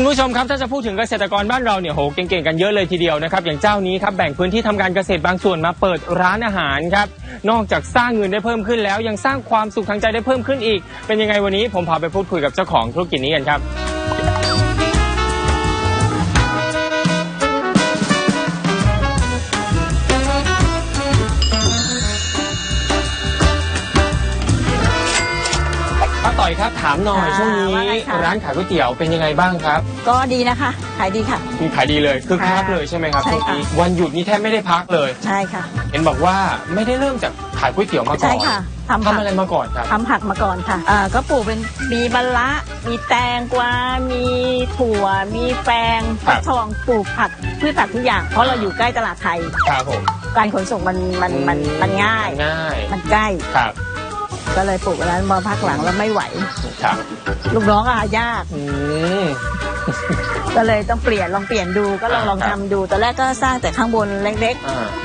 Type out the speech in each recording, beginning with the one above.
คุณผู้ชมครับถ้าจะพูดถึงเกษตรกรบ้านเราเนี่ยโหเก่งๆกันเยอะเลยทีเดียวนะครับอย่างเจ้านี้ครับแบ่งพื้นที่ทำการเกษตรบางส่วนมาเปิดร้านอาหารครับนอกจากสร้างเงินได้เพิ่มขึ้นแล้ว ยังสร้างความสุขทางใจได้เพิ่มขึ้นอีก เป็นยังไงวันนี้ผมพาไปพูดคุยกับเจ้าของธุรกิจนี้กันครับ อยครับถามหน่อยค่ะช่วงนี้ว่าไงคะ ร้านขายก๋วยเตี๋ยวเป็นยังไงบ้างครับก็ดีนะคะ ขายดีค่ะ มีขายดีเลยคือคักค่ะเลยใช่ไหมครับใช่ช่วงค่ะ นี้วันหยุดนี่แทบไม่ได้พักเลย ใช่ค่ะ เห็นบอกว่าไม่ได้เริ่มจากขายก๋วยเตี๋ยวมาก่อนใช่ค่ะทำผัทำกอะไรมาก่อนครับ ทำผักมาก่อนค่ะอ่าก็ปลูกเป็นมีมะละมีแตงกวา มีถั่ว มีแฟงฟักทองปลูกผักพืชผักทุกอย่าง เพราะเราอยู่ใกล้ตลาดไทย ครับผมการขนส่งมันมันมันมันง่าย ง่ายมันใกล้ ครับ ก็เลยปลูกแล้วมาพักหลังแล้วไม่ไหว ครับลูกน้องอะยาก อืม ก็เลยต้องเปลี่ยนลองเปลี่ยนดูก็ลองอ่าลองครับ ทำดูตอนแรกก็สร้างแต่ข้างบนเล็กอ่าๆ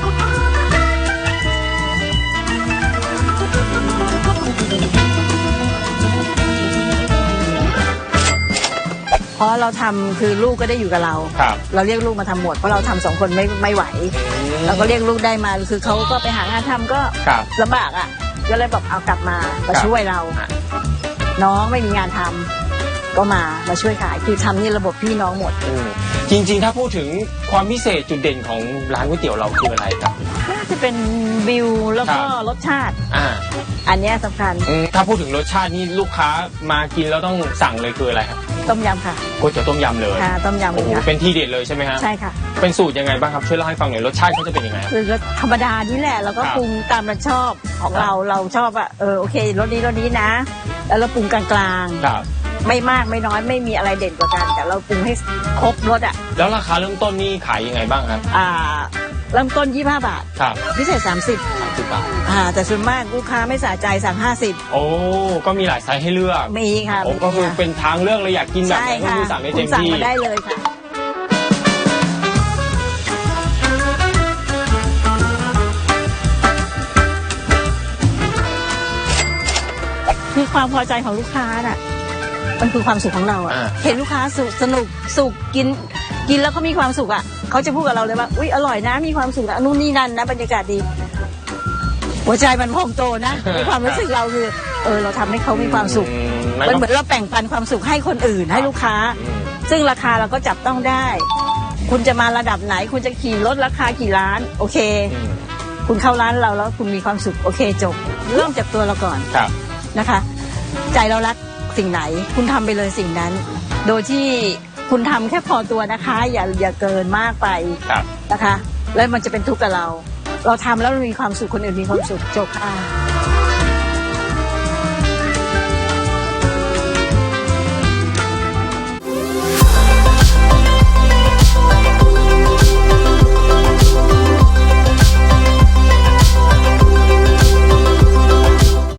เพราะเราทำคือลูกก็ได้อยู่กับเรา ครับเราเรียกลูกมาทำหมดเพราะเราทำสองคนไม่ไม่ไหวเราก็เรียกลูกได้มาคือเขาก็ไปหางานทำก็ครับลำบากอะ ก็เลยบอกเอากลับมามาครับช่วยเราอะน้องไม่มีงานทำก็มามาช่วยขายคือทำนี่ระบบพี่น้องหมด อืมจริงๆ ถ้าพูดถึงความพิเศษจุดเด่นของร้านก๋วยเตี๋ยวเราคืออะไรครับ น่าจะเป็นวิวแล้วก็ครับรสชาติ อ่าอันเนี้ยสำคัญ อืมถ้าพูดถึงรสชาตินี่ลูกค้ามากินแล้วต้องสั่งเลยคืออะไรครับ ต้มยำค่ะก๋วยเตี๋ยวต้มยำเลยค่ะต้มยำโอ้โหค่ะเป็นที่เด็ดเลยใช่ไหมฮะใช่ค่ะเป็นสูตรยังไงบ้างครับช่วยเล่าให้ฟังหน่อยรสชาติเขาจะเป็นยังไงครับคือก็ธรรมดานี่แหละแล้วก็ครับปรุงตามเราชอบของเราเราชอบอะเออโอเครสนี้รสนี้นะ แล้วเราปรุงกลางๆครับไม่มากไม่น้อยไม่มีอะไรเด่นกว่ากัน แต่เราปรุงให้ครบรสอะแล้วราคาเริ่มต้นนี่ขายยังไงบ้างครับอ่า เริ่มต้น 25 บาท ครับพิเศษ 30 สามสิบบาท อ่า แต่ส่วนมากลูกค้าไม่สะใจสั่ง โอ้ ก็มีหลายไซส์ให้เลือก50 มีค่ะโอ้ก็คือเป็นทางเลือกเลยอยากกินแบบใช่ไหนก็ค่ะคือสั่งได้คุเต็ณมสั่งที่ มาได้เลยค่ะ คือความพอใจของลูกค้าน่ะ มันคือความสุขของเราอะอ่า เห็นลูกค้าสุขสนุกสุขกิน กินแล้วเขามีความสุขอะเขาจะพูดกับเราเลยว่าอุ้ยอร่อยนะมีความสุขนะนู่นนี่นั่นนะบรรยากาศดี หัวใจมันพองโตนะในความรู้สึกเราคือเออเราทำให้เขามีความสุขอืมันก็เหมือนเราแบ่งปันความสุขให้คนอื่นให้ลูกค้าอืมซึ่งราคาเราก็จับต้องได้ คุณจะมาระดับไหน คุณจะขี่รถราคากี่ล้าน โอเคอืมคุณเข้าร้านเราแล้วคุณมีความสุขโอเคจบ เริ่มจากตัวเราก่อนครับนะคะ ใจเรารักสิ่งไหน คุณทำไปเลยสิ่งนั้น โดยที่ คุณทำแค่พอตัวนะคะ อย่าอย่าเกินมากไปครับนะคะ แล้วมันจะเป็นทุกข์กับเรา เราทำแล้วเรามีความสุขคนอื่นมีความสุขจบค่ะ